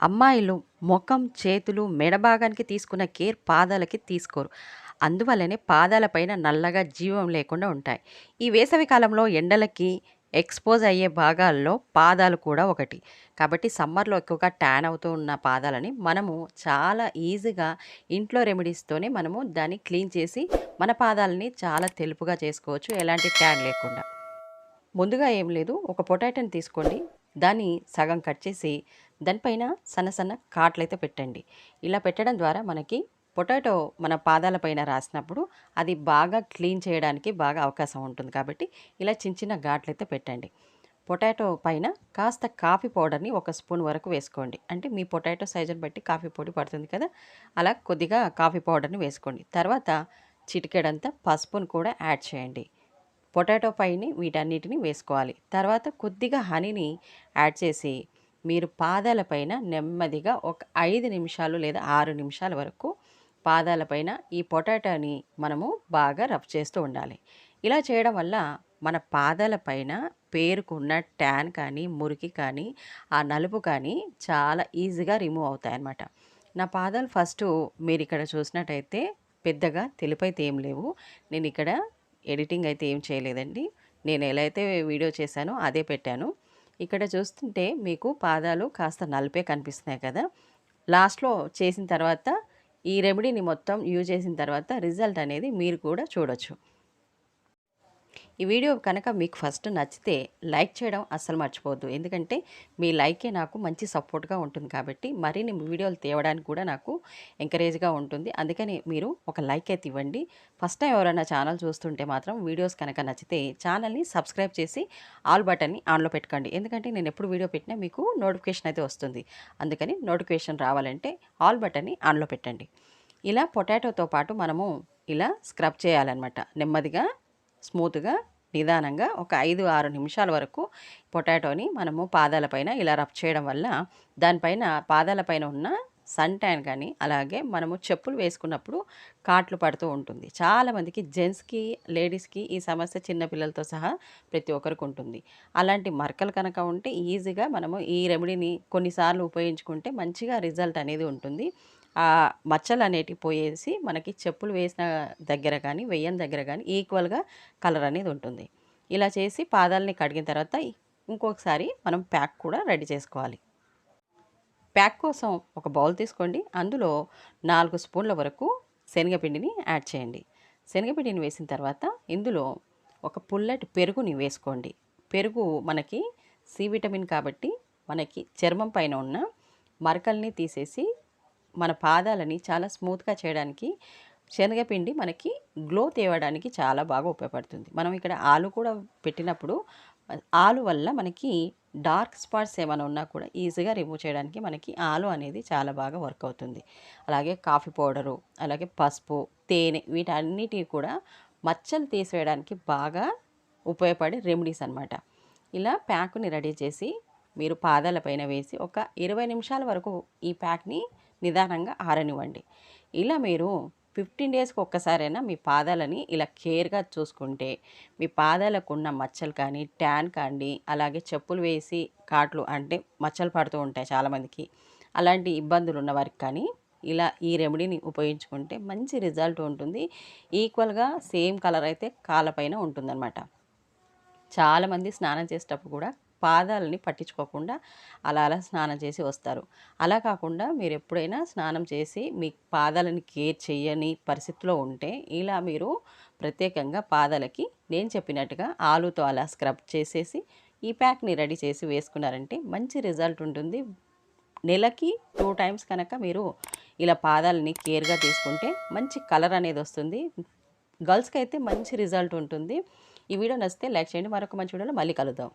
అమ్మాయిలు ముఖం చేతులు మెడ భాగానికి తీసుకున్న కేర్ పాదాలకి తీసుకోరు. అందువల్లనే పాదాలపైన నల్లగా జీవం లేకుండా ఉంటాయి. ఈ వేసవి కాలంలో ఎండలకి ఎక్స్పోజ్ అయ్యే భాగాల్లో పాదాలు కూడా ఒకటి. కాబట్టి సమ్మర్లో ఎక్కువగా ట్యాన్ అవుతూ ఉన్న పాదాలని మనము చాలా ఈజీగా ఇంట్లో రెమెడీస్తోనే మనము దాన్ని క్లీన్ చేసి మన పాదాలని చాలా తెలుపుగా చేసుకోవచ్చు ఎలాంటి ట్యాన్ లేకుండా. ముందుగా ఏం లేదు ఒక పొటాటోని తీసుకోండి. దాన్ని సగం కట్ చేసి దానిపైన సన్న సన్న కాట్లు అయితే పెట్టండి. ఇలా పెట్టడం ద్వారా మనకి పొటాటో మన పాదాలపైన రాసినప్పుడు అది బాగా క్లీన్ చేయడానికి బాగా అవకాశం ఉంటుంది. కాబట్టి ఇలా చిన్న చిన్న ఘాట్లు అయితే పెట్టండి. పొటాటో పైన కాస్త కాఫీ పౌడర్ని ఒక స్పూన్ వరకు వేసుకోండి. అంటే మీ పొటాటో సైజుని బట్టి కాఫీ పొడి పడుతుంది కదా అలా కొద్దిగా కాఫీ పౌడర్ని వేసుకోండి. తర్వాత చిటికెడంతా పసుపును కూడా యాడ్ చేయండి. పొటాటో పైని వీటన్నిటిని వేసుకోవాలి. తర్వాత కొద్దిగా హనీని యాడ్ చేసి మీరు పాదాలపైన నెమ్మదిగా ఒక ఐదు నిమిషాలు లేదా ఆరు నిమిషాల వరకు పాదాలపైన ఈ పొటాటోని మనము బాగా రబ్ చేస్తూ ఉండాలి. ఇలా చేయడం వల్ల మన పాదాలపైన పేరుకున్న ట్యాన్ కానీ మురికి కానీ ఆ నలుపు కానీ చాలా ఈజీగా రిమూవ్ అవుతాయి అన్నమాట నా పాదాలు ఫస్ట్ మీరు ఇక్కడ చూసినట్టయితే పెద్దగా తెలుపైతే ఏం లేవు. నేను ఇక్కడ ఎడిటింగ్ అయితే ఏం చేయలేదండి. నేను ఎలా అయితే వీడియో చేశానో అదే పెట్టాను. ఇక్కడ చూస్తుంటే మీకు పాదాలు కాస్త నలిపే కనిపిస్తున్నాయి కదా. లాస్ట్లో చేసిన తర్వాత ఈ రెమెడీని మొత్తం యూజ్ చేసిన తర్వాత రిజల్ట్ అనేది మీరు కూడా చూడొచ్చు. ఈ వీడియో కనుక మీకు ఫస్ట్ నచ్చితే లైక్ చేయడం అస్సలు మర్చిపోవద్దు. ఎందుకంటే మీ లైకే నాకు మంచి సపోర్ట్గా ఉంటుంది కాబట్టి మరిన్ని వీడియోలు తేవడానికి కూడా నాకు ఎంకరేజ్గా ఉంటుంది. అందుకని మీరు ఒక లైక్ అయితే ఇవ్వండి. ఫస్ట్ టైం ఎవరైనా ఛానల్ చూస్తుంటే మాత్రం వీడియోస్ కనుక నచ్చితే ఛానల్ని సబ్స్క్రైబ్ చేసి ఆల్ బటన్ని ఆన్లో పెట్టుకోండి. ఎందుకంటే నేను ఎప్పుడు వీడియో పెట్టినా మీకు నోటిఫికేషన్ అయితే వస్తుంది. అందుకని నోటిఫికేషన్ రావాలంటే ఆల్ బటన్ని ఆన్లో పెట్టండి. ఇలా పొటాటోతో పాటు మనము ఇలా స్క్రబ్ చేయాలన్నమాట. నెమ్మదిగా స్మూత్గా నిదానంగా ఒక ఐదు ఆరు నిమిషాల వరకు పొటాటోని మనము పాదాలపైన ఇలా రబ్ చేయడం వల్ల దానిపైన పాదాలపైన ఉన్న సన్ ట్యాన్ కానీ అలాగే మనము చెప్పులు వేసుకున్నప్పుడు కాట్లు పడుతూ ఉంటుంది. చాలామందికి జెంట్స్కి లేడీస్కి ఈ సమస్య చిన్నపిల్లలతో సహా ప్రతి ఒక్కరికి ఉంటుంది. అలాంటి మరకలు కనుక ఉంటే ఈజీగా మనము ఈ రెమెడీని కొన్నిసార్లు ఉపయోగించుకుంటే మంచిగా రిజల్ట్ అనేది ఉంటుంది. ఆ మచ్చలు అనేటివి పోయేసి మనకి చెప్పులు వేసిన దగ్గర కానీ వెయ్యని దగ్గర కానీ ఈక్వల్గా కలర్ అనేది ఉంటుంది. ఇలా చేసి పాదాలని కడిగిన తర్వాత ఇంకొకసారి మనం ప్యాక్ కూడా రెడీ చేసుకోవాలి. ప్యాక్ కోసం ఒక బౌల్ తీసుకోండి. అందులో నాలుగు స్పూన్ల వరకు శనగపిండిని యాడ్ చేయండి. శనగపిండిని వేసిన తర్వాత ఇందులో ఒక పుల్లటి పెరుగుని వేసుకోండి. పెరుగు మనకి సి విటమిన్ కాబట్టి మనకి చర్మం పైన ఉన్న మరకల్ని తీసేసి మన పాదాలని చాలా స్మూత్గా చేయడానికి శనగపిండి మనకి గ్లో తేవడానికి చాలా బాగా ఉపయోగపడుతుంది. మనం ఇక్కడ ఆలు కూడా పెట్టినప్పుడు ఆలు వల్ల మనకి డార్క్ స్పాట్స్ ఏమైనా ఉన్నా కూడా ఈజీగా రిమూవ్ చేయడానికి మనకి ఆలు అనేది చాలా బాగా వర్క్ అవుతుంది. అలాగే కాఫీ పౌడరు అలాగే పసుపు తేనె వీటన్నిటి కూడా మచ్చలు తీసివేయడానికి బాగా ఉపయోగపడే రెమెడీస్ అనమాట ఇలా ప్యాక్ని రెడీ చేసి మీరు పాదాలపైన వేసి ఒక ఇరవై నిమిషాల వరకు ఈ ప్యాక్ని నిదానంగా ఆరనివ్వండి. ఇలా మీరు ఫిఫ్టీన్ డేస్కి ఒక్కసారైనా మీ పాదాలని ఇలా కేర్గా చూసుకుంటే మీ పాదాలకు ఉన్న మచ్చలు కానీ ట్యాన్ కానీ అలాగే చెప్పులు వేసి కాట్లు అంటే మచ్చలు పడుతూ ఉంటాయి చాలామందికి. అలాంటి ఇబ్బందులు ఉన్న వారికి కానీ ఇలా ఈ రెమెడీని ఉపయోగించుకుంటే మంచి రిజల్ట్ ఉంటుంది. ఈక్వల్గా సేమ్ కలర్ అయితే కాళ్ళపైన ఉంటుందన్నమాట. చాలామంది స్నానం చేసేటప్పుడు కూడా పాదాలని పట్టించుకోకుండా అలా అలా స్నానం చేసి వస్తారు. అలా కాకుండా మీరు ఎప్పుడైనా స్నానం చేసి మీ పాదాలని కేర్ చేయని పరిస్థితిలో ఉంటే ఇలా మీరు ప్రత్యేకంగా పాదాలకి నేను చెప్పినట్టుగా ఆలుతో అలా స్క్రబ్ చేసేసి ఈ ప్యాక్ని రెడీ చేసి వేసుకున్నారంటే మంచి రిజల్ట్ ఉంటుంది. నెలకి టూ టైమ్స్ కనుక మీరు ఇలా పాదాలని కేర్గా తీసుకుంటే మంచి కలర్ అనేది వస్తుంది. గర్ల్స్కి అయితే మంచి రిజల్ట్ ఉంటుంది. ఈ వీడియో నచ్చితే లైక్ చేయండి. మరొక మంచి వీడియోలో మళ్ళీ కలుద్దాం.